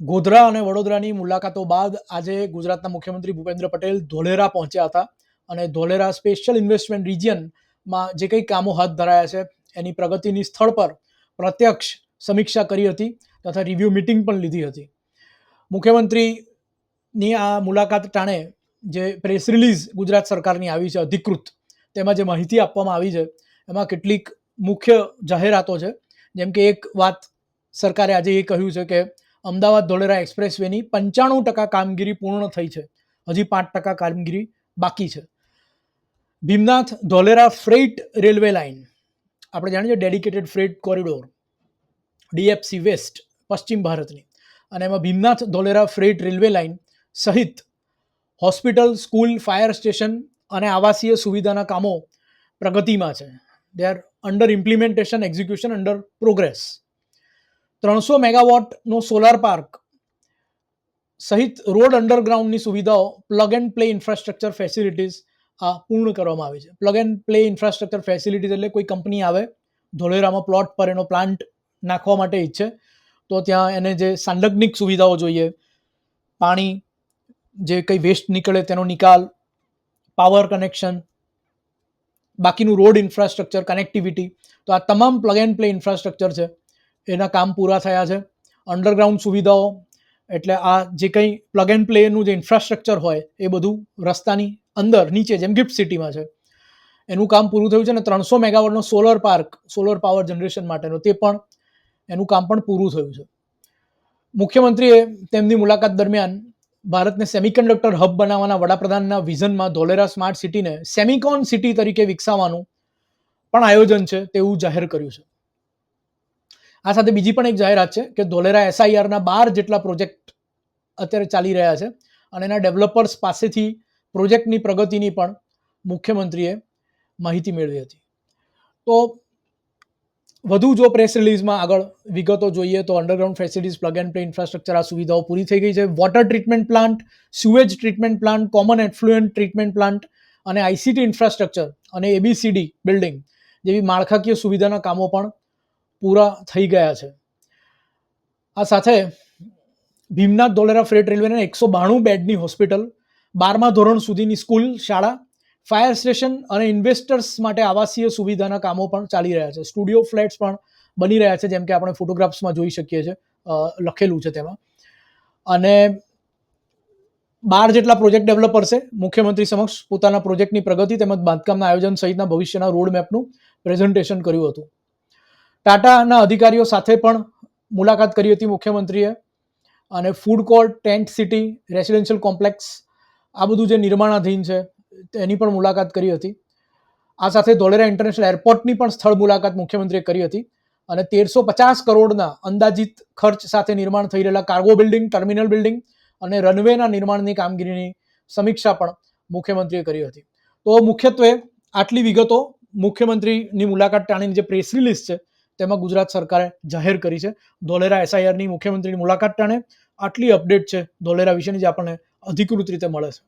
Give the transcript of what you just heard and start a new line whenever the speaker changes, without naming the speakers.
ગોધરા અને વડોદરાની મુલાકાતો બાદ આજે ગુજરાતના મુખ્યમંત્રી ભૂપેન્દ્ર પટેલ ધોલેરા પહોંચ્યા હતા અને ધોલેરા સ્પેશિયલ ઇન્વેસ્ટમેન્ટ રિજિયનમાં જે કંઈ કામો હાથ ધરાયા છે, એની પ્રગતિની સ્થળ પર પ્રત્યક્ષ સમીક્ષા કરી હતી તથા રિવ્યૂ મિટિંગ પણ લીધી હતી. મુખ્યમંત્રીની આ મુલાકાત ટાણે જે પ્રેસ રિલીઝ ગુજરાત સરકારની આવી છે, અધિકૃત, તેમાં જે માહિતી આપવામાં આવી છે, એમાં કેટલીક મુખ્ય જાહેરાતો છે. જેમ કે એક વાત સરકારે આજે એ કહ્યું છે કે અમદાવાદ ધોલેરા એક્સપ્રેસવેની પંચાણું ટકા કામગીરી પૂર્ણ થઈ છે. હજી પાંચ ટકા કામગીરી બાકી છે. Bhimnath Dholera freight railway line. આપણે જાણીએ dedicated freight corridor. DFC west, પશ્ચિમ ભારતની. અને એમાં Bhimnath Dholera freight railway line સહિત હોસ્પિટલ, સ્કૂલ, ફાયર સ્ટેશન અને આવાસીય સુવિધાના કામો પ્રગતિમાં છે. They are under implementation execution under progress ત્રણસો મેગાવોટનો સોલાર પાર્ક સહિત રોડ અંડરગ્રાઉન્ડની સુવિધાઓ plug and play infrastructure facilities આ પૂર્ણ કરવામાં આવી છે. Plug and play infrastructure facilities એટલે કોઈ કંપની આવે, ધોલેરામાં પ્લોટ પર એનો પ્લાન્ટ નાખવા માટે ઈચ્છે, તો ત્યાં એને જે સાંલગ્નિક સુવિધાઓ જોઈએ, પાણી, જે કંઈ વેસ્ટ નીકળે તેનો નિકાલ પાવર કનેક્શન બાકીનું રોડ ઇન્ફ્રાસ્ટ્રક્ચર કનેક્ટિવિટી તો આ તમામ પ્લગ એન્ડ પ્લે ઇન્ફ્રાસ્ટ્રક્ચર છે. એના કામ પૂરા થયા છે. અંડરગ્રાઉન્ડ સુવિધાઓ, એટલે આ જે કંઈ પ્લગ એન્ડ પ્લેનું જે ઇન્ફ્રાસ્ટ્રક્ચર હોય, એ બધું રસ્તાની અંદર, નીચે, જેમ ગિફ્ટ સિટીમાં છે. એનું કામ પૂરું થયું છે અને ત્રણસો મેગાવોટનો solar park solar power generation માટેનો, તે પણ એનું કામ પણ પૂરું થયું છે. મુખ્યમંત્રીએ તેમની મુલાકાત દરમિયાન ભારતને સેમિકન્ડક્ટર હબ બનાવવાના વડાપ્રધાનના વિઝનમાં ધોલેરા સ્માર્ટ સિટીને સેમિકોન સિટી તરીકે વિકસાવવાનું પણ આયોજન છે તેવું જાહેર કર્યું છે. આ સાથે બીજી પણ એક જાહેરાત છે કે ધોલેરા એસઆઈઆરના બાર જેટલા પ્રોજેક્ટ અત્યારે ચાલી રહ્યા છે અને એના ડેવલપર્સ પાસેથી પ્રોજેક્ટની પ્રગતિની પણ મુખ્યમંત્રીએ માહિતી મેળવી હતી. તો વધુ જો પ્રેસ રિલીઝમાં આગળ વિગતો જોઈએ તો underground facilities plug and play infrastructure આ સુવિધાઓ પૂરી થઈ ગઈ છે. Water treatment plant sewage treatment plant common effluent treatment plant અને આઈસીટી ઇન્ફ્રાસ્ટ્રક્ચર અને એબીસીડી બિલ્ડિંગ જેવી માળખાકીય સુવિધાના કામો પણ પૂરા થઈ ગયા છે. આ સાથે ભીમનાથ ધોલેરા ફ્રેટ રેલવેને એકસો બાણું બેડની હોસ્પિટલ, બારમા ધોરણ સુધીની સ્કૂલ, શાળા, ફાયર સ્ટેશન અને ઇન્વેસ્ટર્સ માટે આવાસીય સુવિધાના કામો પણ ચાલી રહ્યા છે. સ્ટુડિયો ફ્લેટ્સ પણ બની રહ્યા છે, જેમ કે આપણે ફોટોગ્રાફ્સમાં જોઈ શકીએ છીએ લખેલું છે તેમાં. અને બાર જેટલા પ્રોજેક્ટ ડેવલપર્સે મુખ્યમંત્રી સમક્ષ પોતાના પ્રોજેક્ટની પ્રગતિ તેમજ બાંધકામના આયોજન સહિતના ભવિષ્યના રોડ મેપનું પ્રેઝન્ટેશન કર્યું હતું. ટાટાના અધિકારીઓ સાથે પણ મુલાકાત કરી હતી મુખ્યમંત્રીએ. અને food court tent city residential complex આ બધું જે નિર્માણાધીન છે એની પણ મુલાકાત કરી હતી. આ સાથે ધોલેરા ઇન્ટરનેશનલ એરપોર્ટની પણ સ્થળ મુલાકાત મુખ્યમંત્રીએ કરી હતી. અને તેરસો પચાસ કરોડના અંદાજિત ખર્ચ સાથે નિર્માણ થઈ રહેલા કાર્ગો બિલ્ડિંગ ટર્મિનલ બિલ્ડિંગ અને રનવેના નિર્માણની કામગીરીની સમીક્ષા પણ મુખ્યમંત્રીએ કરી હતી. તો મુખ્યત્વે આટલી વિગતો મુખ્યમંત્રીની મુલાકાત ટાણીની જે પ્રેસ રિલીઝ છે તેમાં ગુજરાત સરકારે જાહેર કરી છે. ધોલેરા એસઆઈઆરની મુખ્યમંત્રીની મુલાકાત ટાણે આટલી અપડેટ છે ધોલેરા વિશેની જે આપણને અધિકૃત રીતે મળે છે.